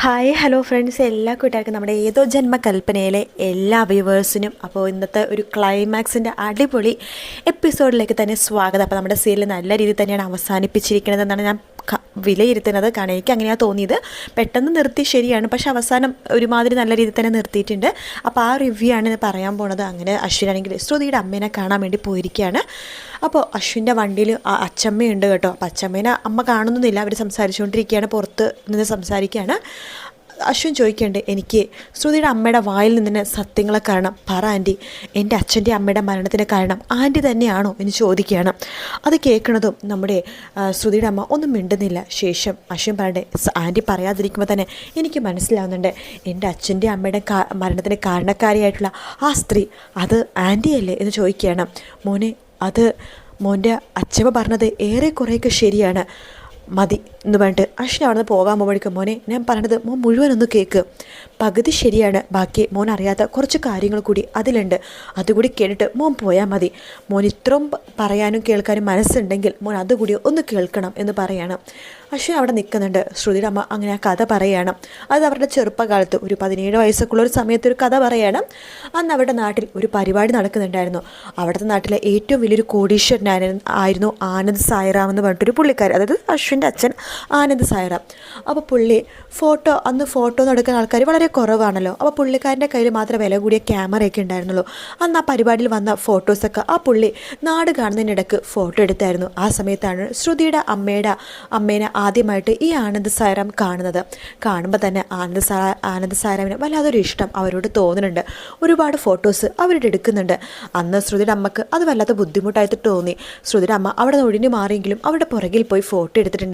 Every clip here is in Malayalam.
ഹായ് ഹലോ ഫ്രണ്ട്സ് എല്ലാ കൂട്ടുകാർക്കും നമ്മുടെ ഏതോ ജന്മകൽപ്പനയിലെ എല്ലാ വ്യൂവേഴ്സിനും അപ്പോൾ ഇന്നത്തെ ഒരു ക്ലൈമാക്സിന്റെ അടിപൊളി എപ്പിസോഡിലേക്ക് തന്നെ സ്വാഗതം. അപ്പോൾ നമ്മുടെ സീരിയൽ നല്ല രീതിയിൽ തന്നെയാണ് അവസാനിപ്പിച്ചിരിക്കുന്നത് എന്നാണ് ഞാൻ വിലയിരുത്തുന്നത് കാരണം എനിക്ക് അങ്ങനെയാണ് തോന്നിയത്. പെട്ടെന്ന് നിർത്തി ശരിയാണ്. പക്ഷേ അവസാനം ഒരുമാതിരി നല്ല രീതിയിൽ തന്നെ നിർത്തിയിട്ടുണ്ട്. അപ്പോൾ ആ റിവ്യൂ ആണ് പറയാൻ പോണത് അങ്ങനെ അശ്വിനാണെങ്കിൽ ശ്രുതിയുടെ അമ്മേനെ കാണാൻ വേണ്ടി പോയിരിക്കുകയാണ്. അപ്പോൾ അശ്വിന്റെ വണ്ടിയിൽ അച്ചമ്മയുണ്ട് കേട്ടോ. അപ്പോൾ അച്ചമ്മേനെ അമ്മ കാണുന്നില്ല അവർ സംസാരിച്ചുകൊണ്ടിരിക്കുകയാണ്. പുറത്ത് നിന്ന് സംസാരിക്കുകയാണ്. അശ്വിൻ ചോദിക്കേണ്ടേ എനിക്ക് ശ്രുതിയുടെ അമ്മയുടെ വായിൽ നിന്ന് തന്നെ സത്യങ്ങളെ കാരണം. പറ ആന്റി എന്റെ അച്ഛന്റെ അമ്മയുടെ മരണത്തിന് കാരണം ആന്റി തന്നെയാണോ എന്ന് ചോദിക്കുകയാണ്. അത് കേൾക്കുന്നതും നമ്മുടെ ശ്രുതിയുടെ അമ്മ ഒന്നും മിണ്ടുന്നില്ല. ശേഷം അശ്വിൻ പറയണ്ടേ "സ- ആന്റി പറയാതിരിക്കുമ്പോൾ തന്നെ എനിക്ക് മനസ്സിലാവുന്നുണ്ട്. എന്റെ അച്ഛന്റെ അമ്മയുടെ മരണത്തിന് കാരണക്കാരിയായിട്ടുള്ള ആ സ്ത്രീ അത് ആന്റിയല്ലേ എന്ന് ചോദിക്കുകയാണ്. മോനെ അത് മോന്റെ അച്ഛമ്മ പറഞ്ഞത് ഏറെക്കുറെയൊക്കെ ശരിയാണ്. മതി എന്ന് പറഞ്ഞിട്ട് അശ്വിൻ അവിടെ നിന്ന് പോകാൻ പോകുമ്പോഴേക്കും മോനെ ഞാൻ പറഞ്ഞത് മോൻ മുഴുവനൊന്ന് കേൾക്ക് പകുതി ശരിയാണ് ബാക്കി മോൻ അറിയാത്ത കുറച്ച് കാര്യങ്ങൾ കൂടി അതിലുണ്ട്. അതുകൂടി കേട്ടിട്ട് മോൻ പോയാൽ മതി. മോൻ ഇത്രയും പറയാനും കേൾക്കാനും മനസ്സുണ്ടെങ്കിൽ മോൻ അതുകൂടി ഒന്ന് കേൾക്കണം എന്ന് പറയാണ്. അശ്വിൻ അവിടെ നിൽക്കുന്നുണ്ട് ശ്രുതിയുടെ അമ്മ അങ്ങനെ ആ കഥ പറയാണ്. അത് അവരുടെ ചെറുപ്പകാലത്ത് ഒരു പതിനേഴ് വയസ്സൊക്കെയുള്ള ഒരു സമയത്ത് ഒരു കഥ പറയാണ്. അന്ന് അവരുടെ നാട്ടിൽ ഒരു പരിപാടി നടക്കുന്നുണ്ടായിരുന്നു. അവിടുത്തെ നാട്ടിലെ ഏറ്റവും വലിയൊരു കോടീശ്വരനായിരുന്നു ആയിരുന്നു ആനന്ദ് സായിറാം എന്ന് പറഞ്ഞിട്ടൊരു പുള്ളിക്കാരൻ അതായത് അശ്വിന്റെ അച്ഛൻ ആനന്ദ് സായറ. അപ്പോൾ പുള്ളി ഫോട്ടോ അന്ന് ഫോട്ടോ എടുക്കുന്ന ആൾക്കാർ വളരെ കുറവാണല്ലോ. അപ്പോൾ പുള്ളിക്കാരന്റെ കയ്യിൽ മാത്രം വില കൂടിയ ക്യാമറയൊക്കെ ഉണ്ടായിരുന്നുള്ളൂ. അന്ന് ആ പരിപാടിയിൽ വന്ന ഫോട്ടോസൊക്കെ ആ പുള്ളി നാട് കാണുന്നതിനിടക്ക് ഫോട്ടോ എടുത്തായിരുന്നു. ആ സമയത്താണ് ശ്രുതിയുടെ അമ്മയുടെ അമ്മേനെ ആദ്യമായിട്ട് ഈ ആനന്ദ് സായറാം കാണുന്നത്. കാണുമ്പോൾ തന്നെ ആനന്ദ് സാ ആനന്ദ് സായറാമിന് വല്ലാതൊരു ഇഷ്ടം അവരോട് തോന്നുന്നുണ്ട്. ഒരുപാട് ഫോട്ടോസ് അവരുടെ എടുക്കുന്നുണ്ട്. അന്ന് ശ്രുതിയുടെ അമ്മയ്ക്ക് അത് വല്ലാത്ത ബുദ്ധിമുട്ടായിട്ട് തോന്നി. ശ്രുതിയുടെ അമ്മ അവിടെ നിന്ന് ഒഴിഞ്ഞു മാറിയെങ്കിലും അവരുടെ പുറകിൽ പോയി ഫോട്ടോ എടുത്തിട്ടുണ്ടായിരുന്നു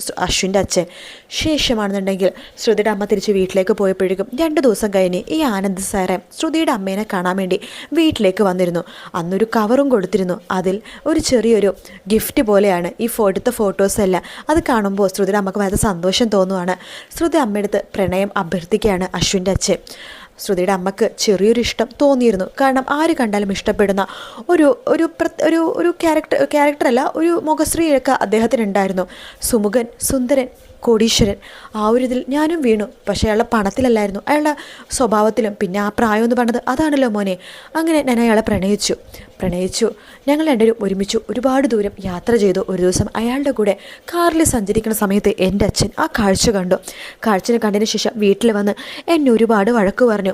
സു- അശ്വിന്റെ അച്ഛൻ. ശേഷമാണെന്നുണ്ടെങ്കിൽ ശ്രുതിയുടെ അമ്മ തിരിച്ച് വീട്ടിലേക്ക് പോയപ്പോഴേക്കും രണ്ട് ദിവസം കഴിഞ്ഞ് ഈ ആനന്ദ് സാറെ ശ്രുതിയുടെ അമ്മേനെ കാണാൻ വേണ്ടി വീട്ടിലേക്ക് വന്നിരുന്നു. അന്നൊരു കവറും കൊടുത്തിരുന്നു. അതിൽ ഒരു ചെറിയൊരു ഗിഫ്റ്റ് പോലെയാണ് ഈ എടുത്ത ഫോട്ടോസ് എല്ലാം. അത് കാണുമ്പോൾ ശ്രുതിയുടെ അമ്മയ്ക്ക് വളരെ സന്തോഷം തോന്നുവാണ്. ശ്രുതി അമ്മയെടുത്ത് പ്രണയം അഭ്യർത്ഥിക്കുകയാണ് അശ്വിന്റെ അച്ഛൻ. ശ്രുതിയുടെ അമ്മയ്ക്ക് ചെറിയൊരു ഇഷ്ടം തോന്നിയിരുന്നു. കാരണം ആര് കണ്ടാലും ഇഷ്ടപ്പെടുന്ന ഒരു ഒരു ഒരു ഒരു ക്യാരക്ടർ ക്യാരക്ടറല്ല ഒരു മുഖശ്രീയൊക്കെ അദ്ദേഹത്തിനുണ്ടായിരുന്നു. സുമുഖൻ സുന്ദരൻ കോടീശ്വരൻ. ആ ഒരു ഇതിൽ ഞാനും വീണു. പക്ഷേ അയാളുടെ പണത്തിലല്ലായിരുന്നു. അയാളുടെ സ്വഭാവത്തിലും പിന്നെ ആ പ്രായം എന്ന് പറഞ്ഞത് അതാണല്ലോ മോനെ. അങ്ങനെ ഞാൻ അയാളെ പ്രണയിച്ചു. പ്രണയിച്ചു. ഞങ്ങൾ രണ്ടുപേരും ഒരുമിച്ച്. ഒരുപാട് ദൂരം യാത്ര ചെയ്തു. ഒരു ദിവസം അയാളുടെ കൂടെ കാറിൽ സഞ്ചരിക്കുന്ന സമയത്ത് എന്റെ അച്ഛൻ ആ കാഴ്ച കണ്ടു. കാഴ്ചനെ കണ്ടതിന് ശേഷം വീട്ടിൽ വന്ന് എന്നെ ഒരുപാട് വഴക്ക് പറഞ്ഞു.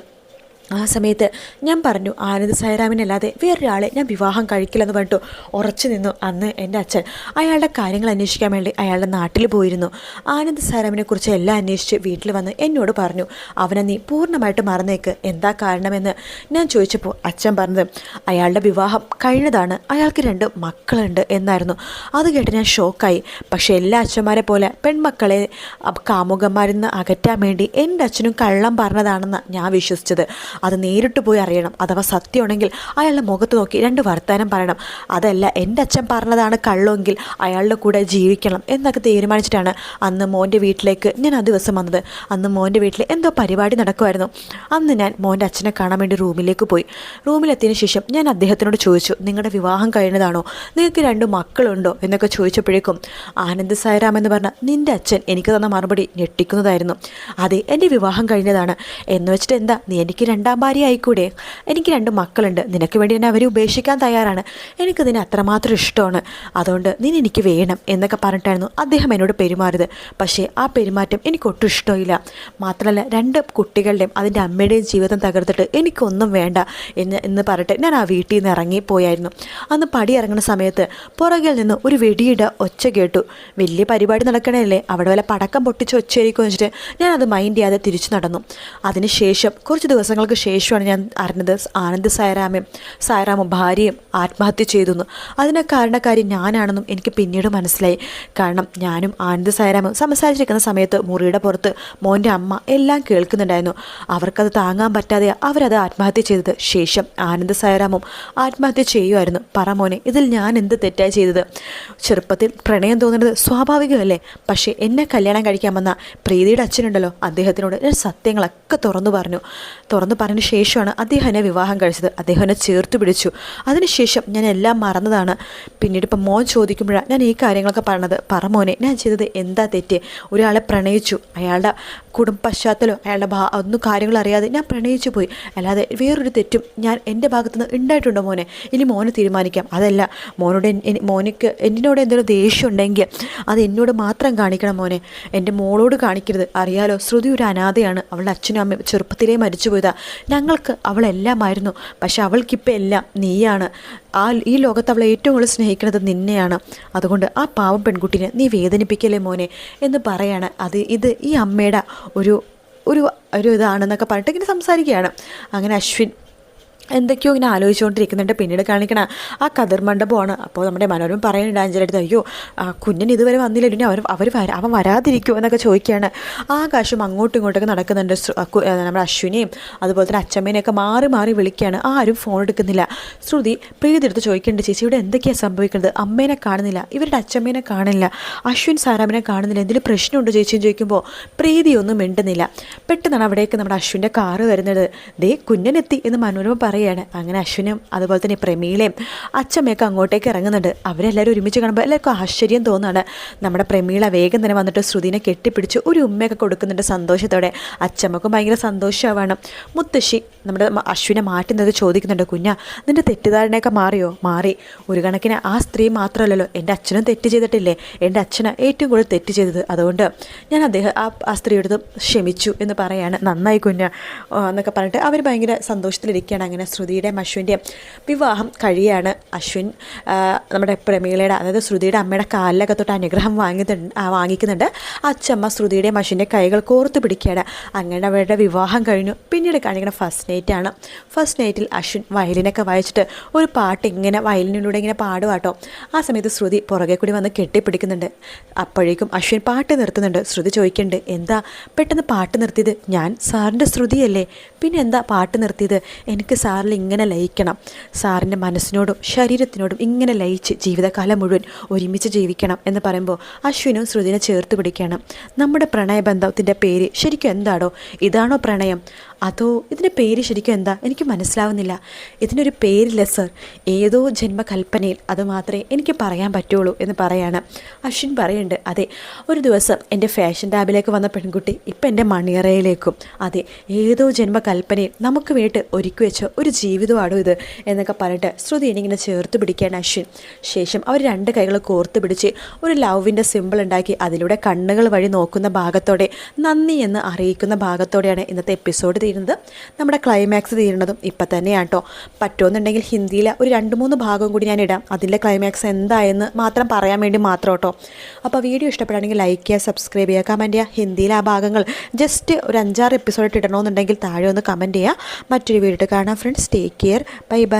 ആ സമയത്ത് ഞാൻ പറഞ്ഞു ആനന്ദ് സായിറാമിനല്ലാതെ വേറൊരാളെ ഞാൻ വിവാഹം കഴിക്കില്ലെന്ന് പറഞ്ഞിട്ട് ഉറച്ചു നിന്നു അന്ന് എന്റെ അച്ഛൻ. അയാളുടെ കാര്യങ്ങൾ അന്വേഷിക്കാൻ വേണ്ടി അയാളുടെ നാട്ടിൽ പോയിരുന്നു. ആനന്ദ് സായിറാമിനെ കുറിച്ച് എല്ലാം അന്വേഷിച്ച് വീട്ടിൽ വന്ന് എന്നോട് പറഞ്ഞു അവനെ നീ പൂർണമായിട്ട് മറന്നേക്ക്. എന്താ കാരണമെന്ന്? ഞാൻ ചോദിച്ചപ്പോൾ അച്ഛൻ പറഞ്ഞത് അയാളുടെ വിവാഹം കഴിഞ്ഞതാണ്. അയാൾക്ക് രണ്ട് മക്കളുണ്ട് എന്നായിരുന്നു. അത് കേട്ട് ഞാൻ ഷോക്കായി. പക്ഷേ എല്ലാ അച്ഛന്മാരെ പോലെ പെൺമക്കളെ കാമുകന്മാരിൽ നിന്ന് അകറ്റാൻ വേണ്ടി എന്റെ അച്ഛനും കള്ളം പറഞ്ഞതാണെന്ന് ഞാൻ വിശ്വസിച്ചത്. അത് നേരിട്ട് പോയി അറിയണം. അഥവാ സത്യമാണെങ്കിൽ അയാളുടെ മുഖത്ത് നോക്കി രണ്ട് വർത്തമാനം പറയണം. അതല്ല എന്റെ അച്ഛൻ പറഞ്ഞതാണ് കള്ളമെങ്കിൽ അയാളുടെ കൂടെ ജീവിക്കണം എന്നൊക്കെ തീരുമാനിച്ചിട്ടാണ് അന്ന് മോന്റെ വീട്ടിലേക്ക് ഞാൻ ആ ദിവസം വന്നത്. അന്ന് മോന്റെ വീട്ടിൽ എന്തോ പരിപാടി നടക്കുമായിരുന്നു. അന്ന് ഞാൻ മോന്റെ അച്ഛനെ കാണാൻ വേണ്ടി റൂമിലേക്ക് പോയി. റൂമിലെത്തിയതിന് ശേഷം ഞാൻ അദ്ദേഹത്തിനോട് ചോദിച്ചു നിങ്ങളുടെ വിവാഹം കഴിഞ്ഞതാണോ? നിങ്ങൾക്ക് രണ്ട് മക്കളുണ്ടോ? എന്നൊക്കെ ചോദിച്ചപ്പോഴേക്കും ആനന്ദ് സായരാം എന്ന് പറഞ്ഞ നിന്റെ അച്ഛൻ എനിക്ക് തന്ന മറുപടി ഞെട്ടിക്കുന്നതായിരുന്നു. അതെ എന്റെ വിവാഹം കഴിഞ്ഞതാണ്. എന്ന് വെച്ചിട്ട് എന്താ നീ എനിക്ക് രണ്ടാം ഭാര്യ ആയിക്കൂടെ എനിക്ക് രണ്ട് മക്കളുണ്ട്. നിനക്ക് വേണ്ടി തന്നെ അവരെ ഉപേക്ഷിക്കാൻ തയ്യാറാണ്. എനിക്ക് നിന്നെ അത്രമാത്രം ഇഷ്ടമാണ്. അതുകൊണ്ട് നീ എനിക്ക് വേണം എന്നൊക്കെ പറഞ്ഞിട്ടായിരുന്നു അദ്ദേഹം എന്നോട് പെരുമാറിയത്. പക്ഷേ ആ പെരുമാറ്റം എനിക്ക് ഒട്ടും ഇഷ്ടമില്ല. മാത്രമല്ല രണ്ട് കുട്ടികളുടെയും അതിന്റെ അമ്മയുടെയും ജീവിതം തകർത്തിട്ട് എനിക്കൊന്നും വേണ്ട എന്ന് എന്ന് പറഞ്ഞിട്ട് ഞാൻ ആ വീട്ടിൽ നിന്ന് ഇറങ്ങിപ്പോയായിരുന്നു. അന്ന് പടി ഇറങ്ങുന്ന സമയത്ത് പുറകിൽ നിന്ന് ഒരു വെടിയിട ഒച്ച കേട്ടു. വലിയ പരിപാടി നടക്കണല്ലേ അവിടെ വല്ല പടക്കം പൊട്ടിച്ച് ഒച്ചയായിരിക്കും വെച്ചിട്ട് ഞാൻ അത് മൈൻഡ് ചെയ്യാതെ തിരിച്ചു നടന്നു. അതിനുശേഷം കുറച്ച് ദിവസങ്ങൾക്ക് ശേഷമാണ് ഞാൻ അറിഞ്ഞത് ആനന്ദ് സായറാമയും സായറാമും ഭാര്യയും ആത്മഹത്യ ചെയ്തു എന്ന് അതിന് കാരണക്കാരി ഞാനാണെന്നും എനിക്ക് പിന്നീട് മനസ്സിലായി. കാരണം ഞാനും ആനന്ദ് സായറാമും സംസാരിച്ചിരിക്കുന്ന സമയത്ത് മുറിയുടെ പുറത്ത് മോന്റെ അമ്മ എല്ലാം കേൾക്കുന്നുണ്ടായിരുന്നു. അവർക്കത് താങ്ങാൻ പറ്റാതെ അവരത് ആത്മഹത്യ ചെയ്തത്. ശേഷം ആനന്ദ് സായറാമും ആത്മഹത്യ ചെയ്യുമായിരുന്നു. പറ മോനെ ഇതിൽ ഞാൻ എന്ത് തെറ്റായി ചെയ്തത്? ചെറുപ്പത്തിൽ പ്രണയം തോന്നുന്നത് സ്വാഭാവികമല്ലേ? പക്ഷേ എന്നെ കല്യാണം കഴിക്കാൻ വന്ന പ്രീതിയുടെ അച്ഛനുണ്ടല്ലോ. അദ്ദേഹത്തിനോട് ഞാൻ സത്യങ്ങളൊക്കെ തുറന്നു പറഞ്ഞു. തുറന്നു പറഞ്ഞ ശേഷമാണ് അദ്ദേഹം എന്നെ വിവാഹം കഴിച്ചത്. അദ്ദേഹം എന്നെ ചേർത്ത് പിടിച്ചു. അതിനുശേഷം ഞാൻ എല്ലാം മറന്നതാണ്. പിന്നീട് ഇപ്പം മോൻ ചോദിക്കുമ്പോഴാണ് ഞാൻ ഈ കാര്യങ്ങളൊക്കെ പറഞ്ഞത്. പറ മോനെ ഞാൻ ചെയ്തത് എന്താ തെറ്റ്? ഒരാളെ പ്രണയിച്ചു. അയാളുടെ കുടുംബ പശ്ചാത്തലം അയാളുടെ ഭാ ഒന്നും കാര്യങ്ങൾ അറിയാതെ ഞാൻ പ്രണയിച്ചു പോയി. അല്ലാതെ വേറൊരു തെറ്റും ഞാൻ എന്റെ ഭാഗത്തുനിന്ന് ഉണ്ടായിട്ടുണ്ടോ മോനെ? ഇനി മോനെ തീരുമാനിക്കാം. അതല്ല മോനോട് മോനിക്ക് എന്നോട് എന്തെങ്കിലും ദേഷ്യം ഉണ്ടെങ്കിൽ അത് എന്നോട് മാത്രം കാണിക്കണം മോനെ. എന്റെ മോളോട് കാണിക്കരുത്. അറിയാലോ ശ്രുതി ഒരു അനാഥയാണ്. അവളുടെ അച്ഛനും അമ്മയും ചെറുപ്പത്തിലേ മരിച്ചു പോയതാ ഞങ്ങൾക്ക് അവളെല്ലാമായിരുന്നു. പക്ഷെ അവൾക്കിപ്പോൾ എല്ലാം നീയാണ്. ആ ഈ ലോകത്ത് അവളെ ഏറ്റവും കൂടുതൽ സ്നേഹിക്കുന്നത് നിന്നെയാണ്. അതുകൊണ്ട് ആ പാവം പെൺകുട്ടിനെ നീ വേദനിപ്പിക്കല്ലേ മോനെ? എന്ന് പറയാണ്. അത് ഇത് ഈ അമ്മയുടെ ഒരു ഒരു ഒരു ഇതാണെന്നൊക്കെ പറഞ്ഞിട്ട് ഇങ്ങനെ സംസാരിക്കുകയാണ്. അങ്ങനെ അശ്വിൻ എന്തൊക്കെയോ ഇങ്ങനെ ആലോചിച്ചുകൊണ്ടിരിക്കുന്നുണ്ട്. പിന്നീട് കാണിക്കണ ആ കതിർ മണ്ഡപമാണ്. അപ്പോൾ നമ്മുടെ മനോരമ പറയുന്നുണ്ട് അഞ്ചലടുത്ത് അയ്യോ കുഞ്ഞൻ ഇതുവരെ വന്നില്ല. ഇനി അവർ അവർ അവൻ വരാതിരിക്കുമോ എന്നൊക്കെ ചോദിക്കുകയാണ്. ആകാശം അങ്ങോട്ടും ഇങ്ങോട്ടൊക്കെ നടക്കുന്നുണ്ട്. നമ്മുടെ അശ്വിനെയും അതുപോലെ തന്നെ അച്ഛമ്മേനെയൊക്കെ മാറി മാറി വിളിക്കുകയാണ്. ആരും ഫോൺ എടുക്കുന്നില്ല. ശ്രുതി പ്രീതി എടുത്ത് ചോദിക്കുന്നുണ്ട് ചേച്ചി ഇവിടെ എന്തൊക്കെയാണ് സംഭവിക്കുന്നത്? അമ്മേനെ കാണുന്നില്ല. ഇവരുടെ അച്ഛമ്മേനെ കാണുന്നില്ല. അശ്വിൻ സാറാമിനെ കാണുന്നില്ല. എന്തെങ്കിലും പ്രശ്നമുണ്ടോ ചേച്ചിയും ചോദിക്കുമ്പോൾ പ്രീതിയൊന്നും മിണ്ടുന്നില്ല. പെട്ടെന്നാണ് അവിടേക്ക് നമ്മുടെ അശ്വിന്റെ കാറ് വരുന്നത്. ദേ കുഞ്ഞനെത്തി എന്ന് മനോരമ പറയാണ് അങ്ങനെ അശ്വിനും അതുപോലെ തന്നെ പ്രമീളയും അച്ഛമ്മയൊക്കെ അങ്ങോട്ടേക്ക് ഇറങ്ങുന്നുണ്ട്. അവരെല്ലാവരും ഒരുമിച്ച് കാണുമ്പോൾ എല്ലാവർക്കും ആശ്ചര്യം തോന്നുകയാണ് നമ്മുടെ പ്രമീള വേഗം തന്നെ വന്നിട്ട് ശ്രുതിനെ കെട്ടിപ്പിടിച്ച് ഒരു ഉമ്മയൊക്കെ കൊടുക്കുന്നുണ്ട് സന്തോഷത്തോടെ. അച്ഛമ്മക്കും ഭയങ്കര സന്തോഷമാവാണ് മുത്തശ്ശി നമ്മുടെ അശ്വിനെ മാറ്റുന്നത് ചോദിക്കുന്നുണ്ട്. കുഞ്ഞ നിന്റെ തെറ്റിദ്ധാരണയൊക്കെ മാറിയോ? മാറി. ഒരു കണക്കിന് ആ സ്ത്രീ മാത്രമല്ലല്ലോ. എന്റെ അച്ഛനും തെറ്റ് ചെയ്തിട്ടില്ലേ? എന്റെ അച്ഛന് ഏറ്റവും കൂടുതൽ തെറ്റ് ചെയ്തത്. അതുകൊണ്ട് ഞാൻ അദ്ദേഹം ആ ആ സ്ത്രീയോടത് ക്ഷമിച്ചു എന്ന് പറയാണ്. നന്നായി കുഞ്ഞ എന്നൊക്കെ പറഞ്ഞിട്ട് അവർ ഭയങ്കര സന്തോഷത്തിലിരിക്കുകയാണ്. അങ്ങനെ ശ്രുതിയുടെയും അശ്വിന്റെയും വിവാഹം കഴിയാണ് അശ്വിൻ. നമ്മുടെ പ്രമീളയുടെ അതായത് ശ്രുതിയുടെ അമ്മയുടെ കാലിലൊക്കെ തൊട്ട് അനുഗ്രഹം വാങ്ങിയിട്ടുണ്ട് ആ, വാങ്ങിക്കുന്നുണ്ട്. അച്ഛമ്മ ശ്രുതിയുടെയും അശ്വിന്റെ കൈകൾ കോർത്ത് പിടിക്കുകയാണ്. അങ്ങനെ അവരുടെ വിവാഹം കഴിഞ്ഞു. പിന്നീട് കാണിക്കുന്ന ഫസ്റ്റ് നൈറ്റാണ് ഫസ്റ്റ് നൈറ്റിൽ അശ്വിൻ വയലിനൊക്കെ വായിച്ചിട്ട് ഒരു പാട്ട് ഇങ്ങനെ വയലിനിലൂടെ ഇങ്ങനെ പാടുവാട്ടോ ആ സമയത്ത് ശ്രുതി പുറകെ കൂടി വന്ന് കെട്ടിപ്പിടിക്കുന്നുണ്ട്. അപ്പോഴേക്കും അശ്വിൻ പാട്ട് നിർത്തുന്നുണ്ട്. ശ്രുതി ചോദിക്കുന്നുണ്ട് എന്താ പെട്ടെന്ന് പാട്ട് നിർത്തിയത്? ഞാൻ സാറിന്റെ ശ്രുതിയല്ലേ? പിന്നെ എന്താ പാട്ട് നിർത്തിയത്? എനിക്ക് സാറിൽ ഇങ്ങനെ ലയിക്കണം. സാറിന്റെ മനസ്സിനോടും ശരീരത്തിനോടും ഇങ്ങനെ ലയിച്ച് ജീവിതകാലം മുഴുവൻ ഒരുമിച്ച് ജീവിക്കണം എന്ന് പറയുമ്പോൾ അശ്വിനും ശ്രുതിനെ ചേർത്ത് പിടിക്കണം. നമ്മുടെ പ്രണയബന്ധത്തിന്റെ പേര് ശരിക്കും എന്താണോ ഇതാണോ പ്രണയം? അതോ ഇതിന്റെ പേര് ശരിക്കും എന്താ? എനിക്ക് മനസ്സിലാവുന്നില്ല. ഇതിനൊരു പേരില്ല സർ. ഏതോ ജന്മകൽപ്പനയിൽ അത് മാത്രമേ എനിക്ക് പറയാൻ പറ്റുള്ളൂ എന്ന് പറയാണ്. അശ്വിൻ പറയുന്നുണ്ട് അതെ ഒരു ദിവസം എന്റെ ഫാഷൻ ടാബിലേക്ക് വന്ന പെൺകുട്ടി ഇപ്പം എന്റെ മണിയറയിലേക്കും. അതെ ഏതോ ജന്മകൽപ്പനയിൽ നമുക്ക് വേണ്ടി ഒരുക്കി വെച്ച ഒരു ജീവിതമാണോ ഇത് എന്നൊക്കെ പറഞ്ഞിട്ട് ശ്രുതി ഇങ്ങനെ ചേർത്ത് പിടിക്കുകയാണ് അശ്വിൻ. ശേഷം അവർ രണ്ട് കൈകൾ കോർത്ത് പിടിച്ച് ഒരു ലവിന്റെ സിമ്പിൾ ഉണ്ടാക്കി അതിലൂടെ കണ്ണുകൾ വഴി നോക്കുന്ന ഭാഗത്തോടെ നന്ദി എന്ന് അറിയിക്കുന്ന ഭാഗത്തോടെയാണ് ഇന്നത്തെ എപ്പിസോഡ് തീരുന്നത് നമ്മുടെ ക്ലൈമാക്സ് തീരുന്നതും ഇപ്പം തന്നെയാണ് കേട്ടോ പറ്റുമെന്നുണ്ടെങ്കിൽ ഹിന്ദിയിലെ ഒരു രണ്ട് മൂന്ന് ഭാഗം കൂടി ഞാൻ ഇടാം. അതിന്റെ ക്ലൈമാക്സ് എന്തായെന്ന് മാത്രം പറയാൻ വേണ്ടി മാത്രം കേട്ടോ അപ്പോൾ വീഡിയോ ഇഷ്ടപ്പെടുകയാണെങ്കിൽ ലൈക്ക് ചെയ്യുക സബ്സ്ക്രൈബ് ചെയ്യുക കമന്റ് ചെയ്യുക. ഹിന്ദിയിലെ ആ ഭാഗങ്ങൾ ജസ്റ്റ് ഒരു അഞ്ചാറ് എപ്പിസോഡ് ഇടണമെന്നുണ്ടെങ്കിൽ താഴെ ഒന്ന് കമന്റ് ചെയ്യുക. മറ്റൊരു വീഡിയോ കാണാം friends take care bye bye